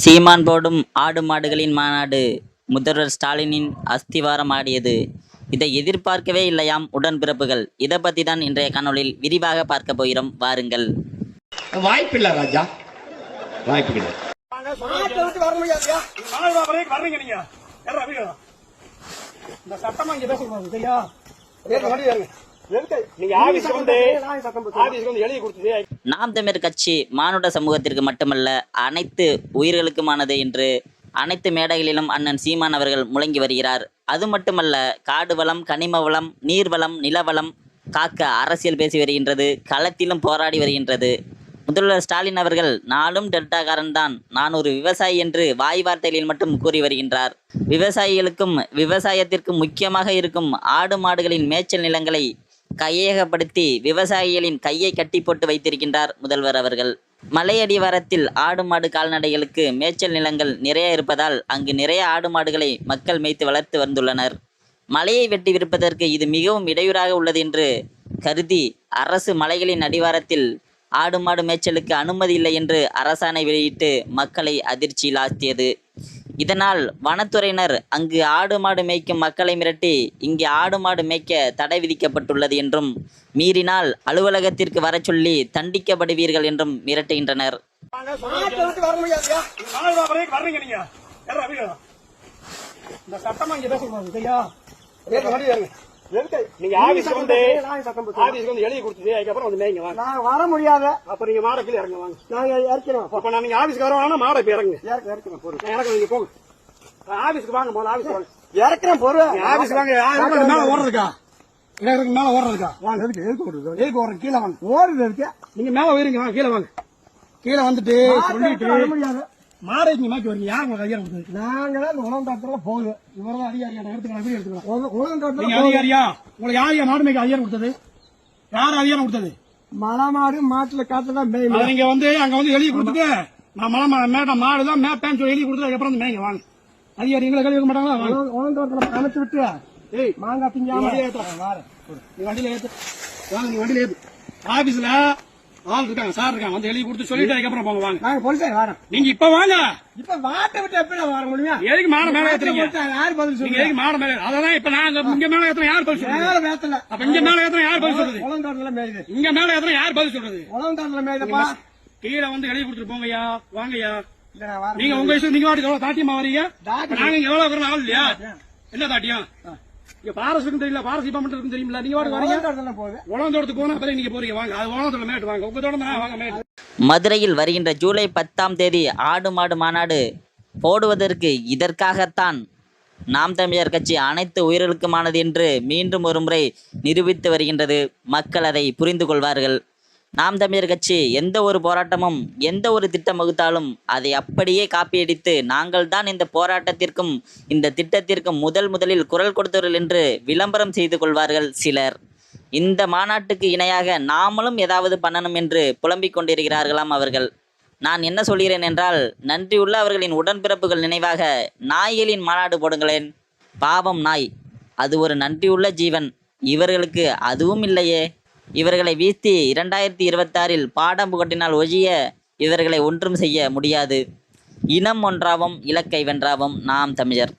சீமான் போடும் ஆடு மாடுகளின் மாநாடு. முதல்வர் ஸ்டாலினின் அஸ்திவாரம் ஆடியது. இதை எதிர்பார்க்கவே இல்லையாம் உடன்பிறப்புகள். இதை பற்றி தான் இன்றைய காணொளியில் விரிவாக பார்க்க போகிறோம். வாருங்கள். வாய்ப்பில்லை ராஜா. வாய்ப்பு கிடையாது நாட்டை விட்டு வர முடியாதுயா நாலு ரூபா வரைக்கும் வர்றீங்க நீங்க ஏறா வீடு இந்த சட்டமா இங்க பேசக்கூடாது சரியா ஏறுங்க, வண்டி ஏறுங்க. எதுக்கு? நீங்க ஆபீஸ்க்கு வந்து ஆபீஸ்க்கு வந்து எழுதி கொடுத்தது நாம் தமிழர் கட்சி மானுட சமூகத்திற்கு மட்டுமல்ல அனைத்து உயிர்களுக்குமானது என்று அனைத்து மேடைகளிலும் அண்ணன் சீமான் அவர்கள் முழங்கி வருகிறார். அது மட்டுமல்ல காடு வளம் கனிம வளம் நீர்வளம் நிலவளம் காக்க அரசியல் பேசி வருகின்றது களத்திலும் போராடி வருகின்றது. முதல்வர் ஸ்டாலின் அவர்கள் நானும் டெல்டாக்காரன் தான் நான் ஒரு விவசாயி என்று வாய் வார்த்தைகளில் மட்டும் கூறி வருகின்றார். விவசாயிகளுக்கும் விவசாயத்திற்கும் முக்கியமாக இருக்கும் ஆடு மாடுகளின் மேய்ச்சல் நிலங்களை கையகப்படுத்தி விவசாயிகளின் கையை கட்டி போட்டு வைத்திருக்கின்றார் முதல்வர் அவர்கள். மலையடிவாரத்தில் ஆடு மாடு கால்நடைகளுக்கு மேய்ச்சல் நிலங்கள் நிறைய இருப்பதால் அங்கு நிறைய ஆடு மாடுகளை மக்கள் மேய்த்து வளர்த்து வந்துள்ளனர். மலையை வெட்டி விற்பதற்கு இது மிகவும் இடையூறாக உள்ளது என்று கருதி அரசு மலைகளின் அடிவாரத்தில் ஆடு மாடு மேய்ச்சலுக்கு அனுமதி இல்லை என்று அரசாணை வெளியிட்டு மக்களை அதிர்ச்சியில் ஆழ்த்தியது இதனால் வனத்துறையினர் அங்கு ஆடு மாடு மேய்க்கும் மக்களை மிரட்டி இங்கே ஆடு மாடு மேய்க்க தடை விதிக்கப்பட்டுள்ளது என்றும் மீறினால் அலுவலகத்திற்கு வர சொல்லி தண்டிக்கப்படுவீர்கள் என்றும் மிரட்டுகின்றனர் இந்த சட்டமா நீங்க ஆபீஸ்க்கு வந்து ஆபீஸ்க்கு வந்து எழுதி கொடுத்தது அதுக்கப்புறம் வந்து வாங்க நான் வர முடியாத. அப்ப நீங்க மாட கீழே இறங்க வாங்க. நாங்க இறக்கிறோம் அப்ப நான் நீங்க ஆபீஸ்க்கு வரவானா மாட இப்ப இறங்க இறக்க இறக்கிறோம் பொருள் இறங்க நீங்க போங்க. ஆபீஸ்க்கு வாங்க முதல்ல ஆபீஸ்க்கு வாங்க. இறக்கிறேன் பொருள் நீங்க ஆபீஸ்க்கு வாங்க மேல ஓடுறதுக்கா எனக்கு மேல ஓடுறதுக்கா வாங்க எதுக்கு எதுக்கு ஓடுறது? எதுக்கு ஓடுறது? கீழே வாங்க. ஓடுது இருக்கு நீங்க மேல போயிருங்க வாங்க கீழே வாங்க. கீழே வந்துட்டு வர சொல்லிட்டு மாடை இங்க மாக்கி வரீங்க. யார் உங்களுக்கு அதிகாரம் கொடுத்தது? நாங்க தான் உணவு தாத்துல போகுது இவரதான் அதிகாரியா நான் எடுத்துக்கலாம் வீடியோ எடுத்துக்கலாம் தாத்துல அதிகாரியா? உங்களுக்கு யார் மாடு மேய்க்க அதிகாரம் கொடுத்தது? யார் அதிகாரம் கொடுத்தது? மலை மாடு மாட்டுல காத்துல நீங்க வந்து அங்க வந்து எழுதி கொடுத்துட்டு நான் மலை மா- மேட்ட மாடு தான் மேப்பேன்னு சொல்லி எழுதி கொடுத்து அதுக்கப்புறம் வந்து மேய்ங்க வாங்க. அதிகாரி எங்களை கழுவி மாட்டாங்களா? உணவு தாத்துல அணைச்சு விட்டு ஏய் மாங்காய். நீ வண்டியில ஏத்து. வாங்க நீ வண்டியில ஏத்து. ஆபீஸ்ல ஆள் இருக்காங்க சார் இருக்காங்க வந்து எழுதி கொடுத்து சொல்லிட்டு அதுக்கப்புறம் போங்க வாங்க. நாங்க போலீஸே வரோம் நீங்க இப்ப வாங்க. இப்ப வாட்டை விட்டு எப்படி வர முடியும்? எதுக்கு மாட மேல ஏத்துறீங்க? யாரு பதில் சொல்லுங்க? எதுக்கு மாட மேல அதான் இப்ப நாங்க இங்க மேல ஏத்துறோம் யார் பதில் சொல்றது? மேல வேத்தல அப்ப இங்க மேல ஏத்துறோம் யார் பதில் சொல்றது? உணவு தாத்துல மேயுது. இங்க மேல ஏத்துறோம் யார் பதில் சொல்றது? உணவு தாத்துல மேயுதப்பா கீழே வந்து எழுதி கொடுத்துட்டு போங்கய்யா வாங்கய்யா. நீங்க உங்க இஷ்டம் நீங்க வாட்டுக்கு எவ்வளவு தாட்டியமா வரீங்க? நாங்க எவ்வளவு ஆள் இல்லையா? என்ன தாட்டியம்? இங்க இருக்குன்னு தெரியல டிபார்ட்மெண்ட் இருக்குன்னு தெரியுமில்ல நீங்க வாட்டுக்கு வரீங்க உலகத்தோடத்துக்கு போனா பிறகு நீங்க போறீங்க. வாங்க அது உலகத்துல மேட்டு வாங்க. உங்க தோட்டம் தான் வாங்க மேட்டு. மதுரையில் வருகின்ற ஜூலை பத்தாம் தேதி ஆடு மாடு மாநாடு போடுவதற்கு இதற்காகத்தான் நாம் தமிழர் கட்சி அனைத்து உயிர்களுக்குமானது என்று மீண்டும் ஒருமுறை நிரூபித்து வருகின்றது. மக்கள் அதை புரிந்து கொள்வார்கள். நாம் தமிழர் கட்சி எந்த ஒரு போராட்டமும் எந்த ஒரு திட்டம் வகுத்தாலும் அதை அப்படியே காப்பியடித்து நாங்கள் தான் இந்த போராட்டத்திற்கும் இந்த திட்டத்திற்கும் முதல் முதலில் குரல் கொடுத்தவர்கள் என்று விளம்பரம் செய்து கொள்வார்கள் சிலர். இந்த மாநாட்டுக்கு இணையாக நாமளும் ஏதாவது பண்ணணும் என்று புலம்பிக் கொண்டிருக்கிறார்களாம் அவர்கள். நான் என்ன சொல்கிறேன் என்றால் நன்றியுள்ள அவர்களின் உடன்பிறப்புகள் நினைவாக நாய்களின் மாநாடு போடுங்களேன். பாவம் நாய் அது ஒரு நன்றியுள்ள ஜீவன். இவர்களுக்கு அதுவும் இல்லையே. இவர்களை வீழ்த்தி இரண்டாயிரத்தி இருபத்தாறில் பாடம் புகட்டினால் ஒழிய இவர்களை ஒன்றும் செய்ய முடியாது. இனம் ஒன்றாவும் இலக்கை வென்றாவும் நாம் தமிழர்.